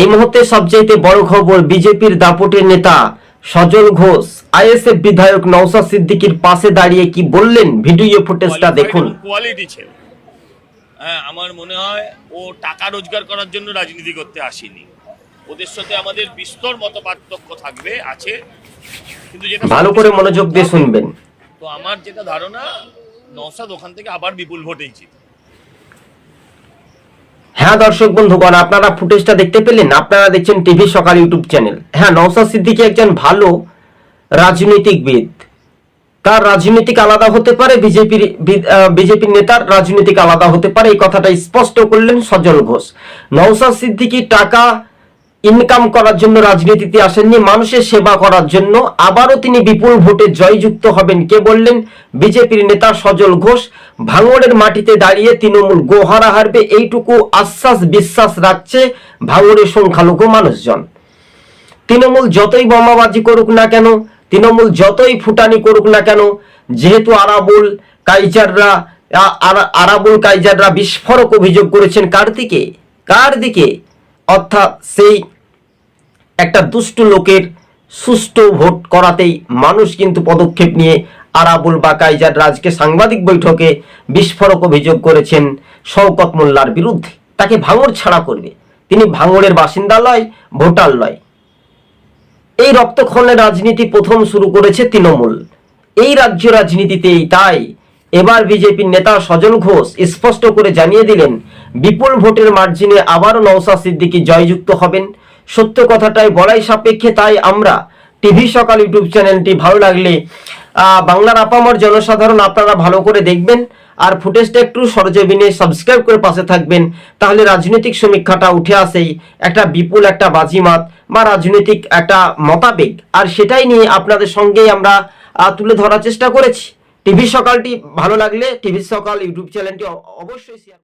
এই মুহূর্তে সবচাইতে বড় খবর বিজেপির দাপটের নেতা সজল ঘোষ। আইএসএফ বিধায়ক নওশাদ সিদ্দিকীর পাশে দাঁড়িয়ে কি বললেন? ভিডিও ফুটেজটা দেখুন। কোয়ালিটি ছিল। হ্যাঁ আমার মনে হয় ও টাকা রোজগার করার জন্য রাজনীতি করতে আসেনি। ওদের সাথে আমাদের বিস্তর মত পার্থক্য থাকবে আছে। কিন্তু যেটা ভালো করে মনোযোগ দিয়ে শুনবেন। তো আমার যেটা ধারণা নওসাদ ওখান থেকে আবার বিপুল ভোটেই জিত হ্যাঁ দর্শক বন্ধুগণ, আপনারা ফুটেজটা দেখতে পেলেন, আপনারা দেখছেন টিভি সকাল ইউটিউব চ্যানেল। হ্যাঁ নওসাদ সিদ্দিকী একজন ভালো রাজনৈতিকবিদ। তার রাজনৈতিক আলাদা হতে পারে, বিজেপির বিজেপির নেতার রাজনৈতিক আলাদা হতে পারে, এই কথাটা স্পষ্ট করলেন সজল ঘোষ। নওসাদ সিদ্দিকী টাকা ইনকাম করার জন্য রাজনীতিতে আসেননি, মানুষের সেবা করার জন্য। আবারও তিনি বিপুল ভোটে জয়যুক্ত হবেন। কে বললেন? বিজেপির নেতা সজল ঘোষ। ভাঙড়ের মাটিতে দাঁড়িয়ে তৃণমূল গোহারা হারবে, এইটুকু আশ্বাস বিশ্বাস রাখছে ভাঙড়ের সংখ্যালঘু মানুষজন। তৃণমূল যতই বোমাবাজি করুক না কেন, তৃণমূল যতই ফুটানি করুক না কেন, যেহেতু আরাবুল কাইজাররা আরাবুল কাইজাররা বিস্ফোরক অভিযোগ করেছেন। কার দিকে? কার দিকে? অর্থাৎ সেই একটা দুষ্টু লোকের সুষ্ঠু ভোট করাতেই মানুষ কিন্তু পদক্ষেপ নিয়ে আরাবুল বা কাইজার রাজকে সাংবাদিক বৈঠকে বিস্ফোরক অভিযোগ করেছেন শওকত মোল্লার বিরুদ্ধে। তাকে ভাঙড় ছাড়া করবে। তিনি ভাঙড়ের বাসিন্দা লয় ভোটার লয় এই রক্তক্ষরণের রাজনীতি প্রথম শুরু করেছে তৃণমূল। এই রাজ্য রাজনীতিতেই তাই। এবার বিজেপির নেতা সজল ঘোষ স্পষ্ট করে জানিয়ে দিলেন বিপুল ভোটের মার্জিনে আবারও নওশাদ সিদ্দিকী জয়যুক্ত হবেন। সত্য কথাটাই বলাই সাপেক্ষে তাই আমরা টিভি সকাল ইউটিউব চ্যানেলটি ভালো লাগলে বাংলার আপামর জনসাধারণ আপনারা ভালো করে দেখবেন আর ফুটেজটা একটু সরজমিনে সাবস্ক্রাইব করে পাশে থাকবেন, তাহলে রাজনৈতিক সমীক্ষাটা উঠে আসেই একটা বিপুল একটা বাজিমাত বা রাজনৈতিক একটা মতাবেগ। আর সেটাই নিয়ে আপনাদের সঙ্গেই আমরা তুলে ধরার চেষ্টা করেছি। টিভি সকালটি ভালো লাগলে টিভি সকাল ইউটিউব চ্যানেলটি অবশ্যই শেয়ার